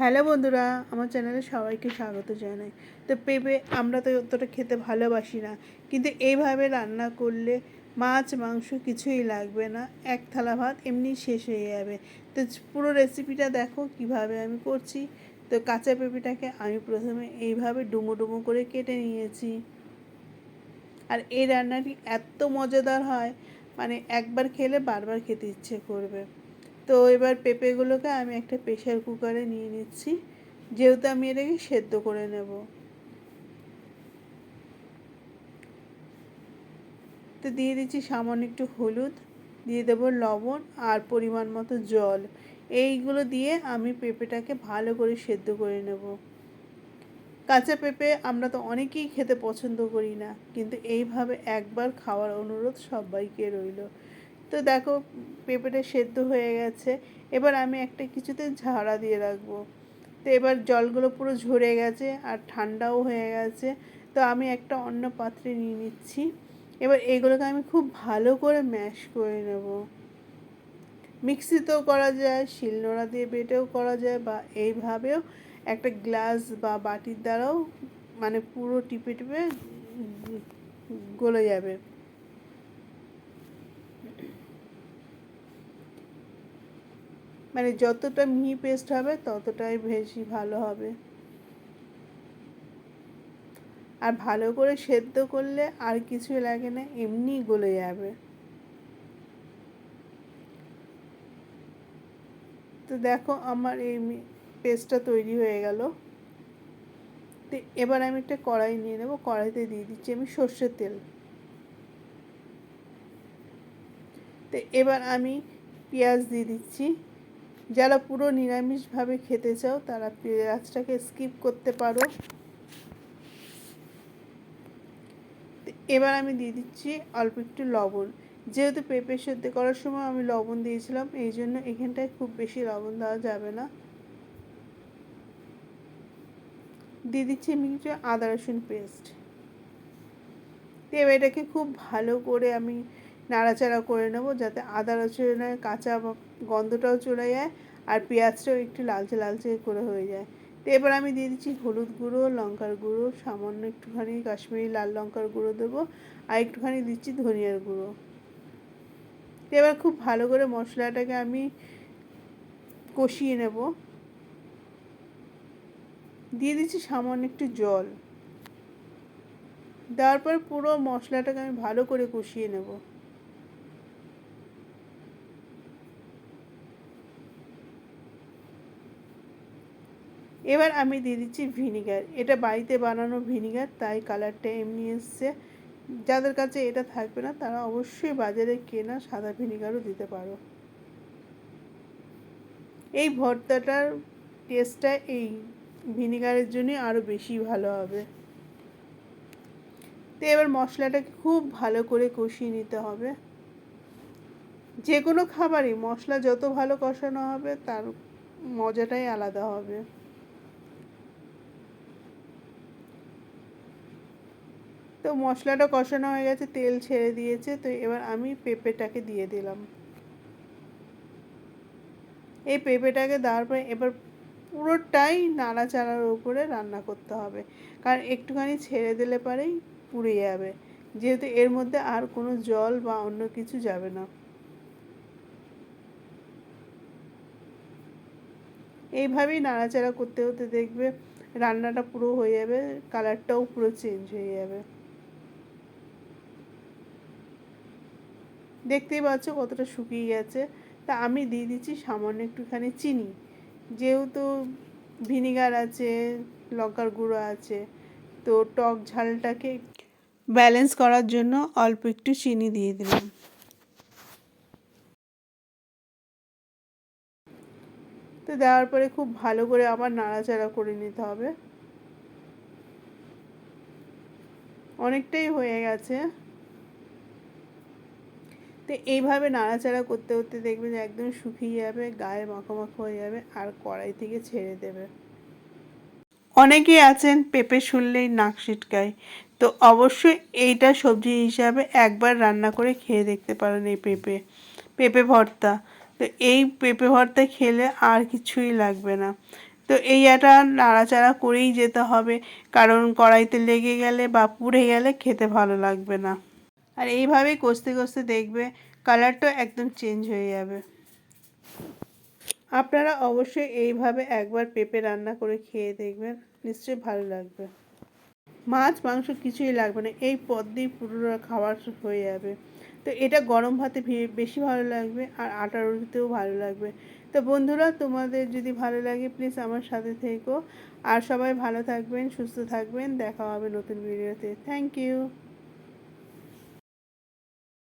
Hello বন্ধুরা, আমার চ্যানেলে সবাইকে স্বাগত জানাই। তো পেঁপে আমরা তো অতটা খেতে ভালোবাসি না, কিন্তু এইভাবে রান্না করলে মাছ, মাংস কিছুই লাগবে না, এক থালা ভাত এমনি শেষ হয়ে যাবে। তো পুরো রেসিপিটা দেখো কীভাবে আমি করছি। তো কাঁচা পেঁপেটাকে আমি প্রথমে এইভাবে ডুমো ডুমো করে কেটে নিয়েছি। আর এই রান্নাটি এত মজাদার হয় মানে একবার খেলে বারবার খেতে ইচ্ছে করবে। তো এবার পেঁপেগুলোকে আমি একটা প্রেশার কুকারে নিয়ে নিচ্ছি। যেহেতু আমি এটাকে সেদ্ধ করে নেব। তো দিয়ে দিচ্ছি সামান্য একটু হলুদ, দিয়ে দেবো লবণ আর পরিমাণ মতো জল। এইগুলো দিয়ে আমি পেঁপেটাকে ভালো করে সেদ্ধ করে নেব। কাঁচা পেঁপে আমরা তো অনেকেই খেতে পছন্দ করি না, কিন্তু এইভাবে একবার খাওয়ার অনুরোধ সবাইকে রইল। তো দেখো, পেঁপেটা সেদ্ধ হয়ে গেছে। এবার আমি একটা কিছুতে ঝাড়া দিয়ে রাখব। তো এবার জলগুলো পুরো ঝরে গেছে আর ঠান্ডাও হয়ে গেছে। তো আমি একটা অন্য পাত্রে নিয়ে নিচ্ছি। এবার এগুলোকে আমি খুব ভালো করে ম্যাশ করে নেব। মিক্সিতেও করা যায়, শিলনোড়া দিয়ে বেটেও করা যায় বা এইভাবেও একটা গ্লাস বা বাটির দ্বারাও মানে পুরো টিপে টিপে গলে যাবে। মানে যতটা মিহি পেস্ট হবে, ততটাই বেশি ভালো হবে। আর ভালো করে সেদ্ধ করলে আর কিছু লাগে না, এমনি গলে যাবে। তো দেখো আমার এই পেস্টটা তৈরি হয়ে গেল। তো এবার আমি একটা কড়াই নিয়ে নেব, কড়াইতে দিয়ে দিচ্ছি আমি সর্ষের তেল। তো এবার আমি পেঁয়াজ দিয়ে দিচ্ছি। যারা পুরো নিরামিষভাবে খেতে চাও, তারা পেঁয়াজটাকে স্কিপ করতে পারো। এবার আমি দিয়ে দিচ্ছি অল্প একটু লবণ। যেহেতু পেঁপে সেদ্ধ করার সময় আমি লবণ দিয়েছিলাম, এই জন্য এখানটায় খুব বেশি লবণ দেওয়া যাবে না। দিয়ে দিচ্ছি আমি কিছু আদা রসুন পেস্ট এবার এটাকে খুব ভালো করে আমি নাড়াচাড়া করে নেব যাতে আদা রসুনের কাঁচা গন্ধটাও চলে যায় আর পেঁয়াজটাও একটু লালচে লালচে করে হয়ে যায়। তো এবার আমি দিয়ে দিচ্ছি হলুদ গুঁড়ো, লঙ্কার গুঁড়ো, সামান্য একটুখানি কাশ্মীরি লাল লঙ্কার গুঁড়ো দেবো আর একটুখানি দিচ্ছি ধনিয়ার গুঁড়ো। তো এবার খুব ভালো করে মশলাটাকে আমি কষিয়ে নেব। দিয়ে দিচ্ছি সামান্য একটু জল। দেওয়ার পর পুরো মশলাটাকে আমি ভালো করে কষিয়ে নেব। এবার আমি দিয়ে দিচ্ছি ভিনিগার। এটা বাড়িতে বানানো ভিনিগার, তাই কালারটা এমনি এসছে। যাদের কাছে এটা থাকবে না, তারা অবশ্যই বাজারে কেনা সাদা ভিনিগারও দিতে পারো। এই ভর্তাটার টেস্টটা এই ভিনিগারের জন্যই আরও বেশি ভালো হবে। তো এবার মশলাটাকে খুব ভালো করে কষিয়ে নিতে হবে। যে কোনো খাবারই মশলা যত ভালো কষানো হবে, তার মজাটাই আলাদা হবে। তো মশলাটা কষানো হয়ে গেছে, তেল ছেড়ে দিয়েছে, তো এবার আমি পেঁপেটাকে দিয়ে দিলাম। এই পেঁপেটাকে দেওয়ার পরে এবার পুরোটাই নাড়াচাড়ার উপরে রান্না করতে হবে, কারণ একটুখানি ছেড়ে দিলে পরেই পুড়ে যাবে, যেহেতু এর মধ্যে আর কোনো জল বা অন্য কিছু যাবে না। এইভাবেই নাড়াচাড়া করতে করতে দেখবে রান্নাটা পুরো হয়ে যাবে কালারটাও পুরো চেঞ্জ হয়ে যাবে। দেখতেই পাচ্ছ কতটা শুকিয়ে গেছে। তা আমি দিয়ে দিচ্ছি সামান্য একটুখানি চিনি। যেহেতু ভিনিগার আছে, লঙ্কার গুঁড়ো আছে, তো টক ঝালটাকে ব্যালেন্স করার জন্য অল্প একটু চিনি দিয়ে দিলাম। তো দেওয়ার পরে খুব ভালো করে আবার নাড়াচাড়া করে নিতে হবে। অনেকটাই হয়ে গেছে। তো এইভাবে নাড়াচাড়া করতে করতে দেখবে যে একদম শুকিয়ে যাবে, গায়ে মাখামাখা হয়ে যাবে আর কড়াই থেকে ছেড়ে দেবে। অনেকেই আছেন পেঁপে শুনলেই নাক ছিটকায় তো অবশ্যই এইটা সবজি হিসাবে একবার রান্না করে খেয়ে দেখতে পারেন এই পেঁপে পেঁপে ভর্তা। তো এই পেঁপে ভর্তা খেলে আর কিছুই লাগবে না। তো এই এটা নাড়াচাড়া করেই যেতে হবে, কারণ কড়াইতে লেগে গেলে বা পুড়ে গেলে খেতে ভালো লাগবে না। আর এইভাবেই কষতে কষতে দেখবে কালারটা একদম চেঞ্জ হয়ে যাবে। আপনারা অবশ্যই এইভাবে একবার পেঁপে রান্না করে খেয়ে দেখবেন, নিশ্চয়ই ভালো লাগবে। মাছ, মাংস কিছুই লাগবে না, এই পদ দিয়ে পুরো খাবার হয়ে যাবে। তো এটা গরম ভাতে বেশি ভালো লাগবে আর আটা রুটিতেও ভালো লাগবে। তো বন্ধুরা, তোমাদের যদি ভালো লাগে প্লিজ আমার সাথে থেকো। আর সবাই ভালো থাকবেন, সুস্থ থাকবেন, দেখা হবে নতুন ভিডিওতে থ্যাংক ইউ